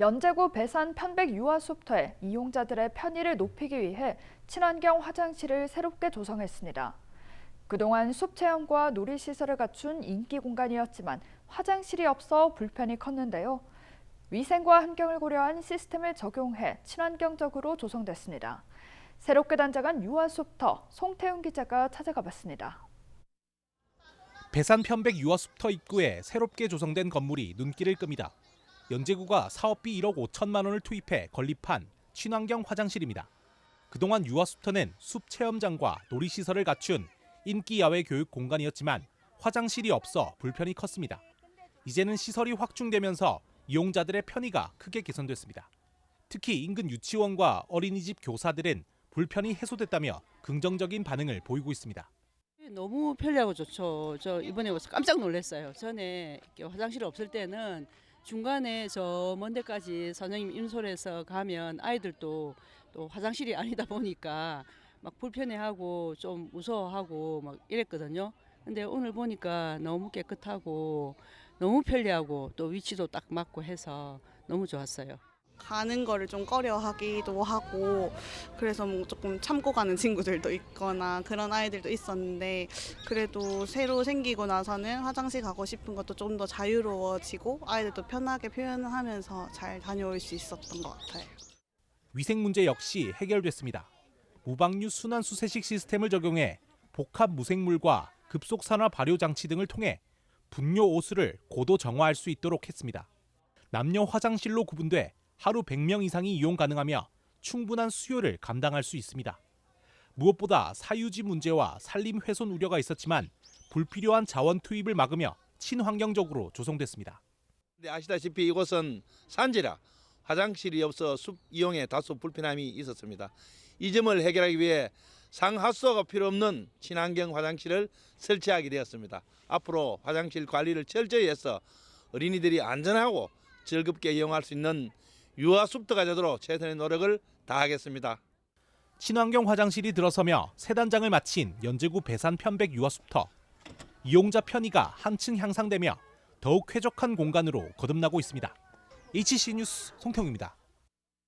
연제구 배산 편백 유아숲터에 이용자들의 편의를 높이기 위해 친환경 화장실을 새롭게 조성했습니다. 그동안 숲 체험과 놀이 시설을 갖춘 인기 공간이었지만 화장실이 없어 불편이 컸는데요. 위생과 환경을 고려한 시스템을 적용해 친환경적으로 조성됐습니다. 새롭게 단장한 유아 숲터 송태훈 기자가 찾아가 봤습니다. 배산 편백 유아 숲터 입구에 새롭게 조성된 건물이 눈길을 끕니다. 연제구가 사업비 1억 5천만 원을 투입해 건립한 친환경 화장실입니다. 그동안 유아숲터는 숲 체험장과 놀이시설을 갖춘 인기 야외 교육 공간이었지만 화장실이 없어 불편이 컸습니다. 이제는 시설이 확충되면서 이용자들의 편의가 크게 개선됐습니다. 특히 인근 유치원과 어린이집 교사들은 불편이 해소됐다며 긍정적인 반응을 보이고 있습니다. 너무 편리하고 좋죠. 저 이번에 와서 깜짝 놀랐어요. 전에 이렇게 화장실 없을 때는 중간에 저 먼 데까지 선생님 인솔해서 가면 아이들도 또 화장실이 아니다 보니까 막 불편해하고 좀 무서워하고 막 이랬거든요. 근데 오늘 보니까 너무 깨끗하고 너무 편리하고 또 위치도 딱 맞고 해서 너무 좋았어요. 가는 거를 좀 꺼려 하기도 하고 그래서 뭐 조금 참고 가는 친구들도 있거나 그런 아이들도 있었는데 그래도 새로 생기고 나서는 화장실 가고 싶은 것도 좀 더 자유로워지고 아이들도 편하게 표현하면서 잘 다녀올 수 있었던 것 같아요. 위생 문제 역시 해결됐습니다. 무방류 순환 수세식 시스템을 적용해 복합 무생물과 급속 산화 발효 장치 등을 통해 분뇨 오수를 고도 정화할 수 있도록 했습니다. 남녀 화장실로 구분돼 하루 100명 이상이 이용 가능하며 충분한 수요를 감당할 수 있습니다. 무엇보다 사유지 문제와 산림 훼손 우려가 있었지만 불필요한 자원 투입을 막으며 친환경적으로 조성됐습니다. 네, 아시다시피 이곳은 산지라 화장실이 없어 숲 이용에 다소 불편함이 있었습니다. 이 점을 해결하기 위해 상하수도가 필요 없는 친환경 화장실을 설치하게 되었습니다. 앞으로 화장실 관리를 철저히 해서 어린이들이 안전하고 즐겁게 이용할 수 있는 유아 숲터가 되도록 최선의 노력을 다하겠습니다. 친환경 화장실이 들어서며 새 단장을 마친 연제구 배산 편백 유아숲터 이용자 편의가 한층 향상되며 더욱 쾌적한 공간으로 거듭나고 있습니다. HC 뉴스 송태웅입니다.